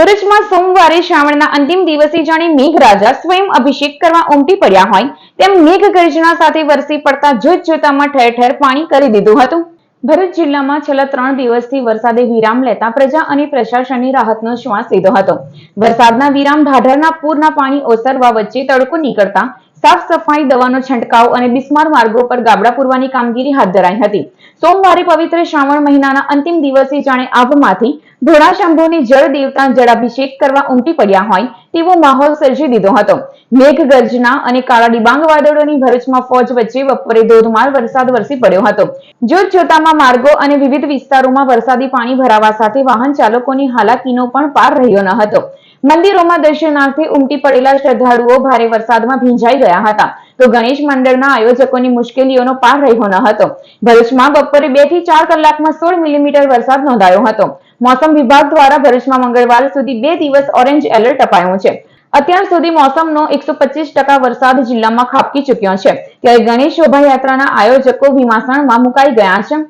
ભરૂચમાં સોમવારે શ્રાવણના અંતિમ દિવસે જાણે મેઘરાજા સ્વયં અભિષેક કરવા ઉમટી પડ્યા હોય તેમ મેઘ ગર્જના સાથે વરસી પડતા જોત જોતામાં ઠેર ઠેર પાણી કરી દીધું હતું. ભરૂચ જિલ્લામાં છેલ્લા ત્રણ દિવસથી વરસાદે વિરામ લેતા પ્રજા અને પ્રશાસનની રાહતનો શ્વાસ લીધો હતો. વરસાદના વિરામ ઢાઢરના પૂરના પાણી ઓસરવા વચ્ચે તડકો નીકળતા સાફ સફાઈ, દવાનો છંટકાવ અને બિસ્માર માર્ગો પર ગાબડા પૂરવાની કામગીરી હાથ ધરાઈ હતી. સોમવારે પવિત્ર શ્રાવણ મહિનાના અંતિમ દિવસે જાણે આભમાંથી ધોળા શંભુની જળ દેવતા જળાભિષેક કરવા ઉમટી પડ્યા હોય તેવો માહોલ સર્જી દીધો હતો. મેઘ ગર્જના અને કાળા ડિબાંગ વાદળોની ભરૂચમાં ફોજ વચ્ચે બપોરે ધોધમાર વરસાદ વરસી પડ્યો હતો. જોત જોતામાં માર્ગો અને વિવિધ વિસ્તારોમાં વરસાદી પાણી ભરાવા સાથે વાહન ચાલકોની હાલાકીનો પણ પાર રહ્યો ન હતો. મંદિરોમાં દર્શનાર્થે ઉમટી પડેલા શ્રદ્ધાળુઓ ભારે વરસાદમાં ભીંજાઈ ગયા હતા. તો ગણેશ મંડળના આયોજકોની મુશ્કેલીઓનો પાર રહ્યો ન હતો. ભરૂચમાં બપોરે બેથી ચાર કલાકમાં સોળ મિલીમીટર વરસાદ નોંધાયો હતો. મોસમ વિભાગ દ્વારા ભરૂચમાં મંગળવાર સુધી બે દિવસ ઓરેન્જ એલર્ટ અપાયું છે. અત્યાર સુધી મોસમનો એકસો પચીસ ટકા વરસાદ જિલ્લામાં ખાબકી ચૂક્યો છે. ત્યારે ગણેશ શોભાયાત્રાના આયોજકો ભીમાસણમાં મુકાઈ ગયા છે.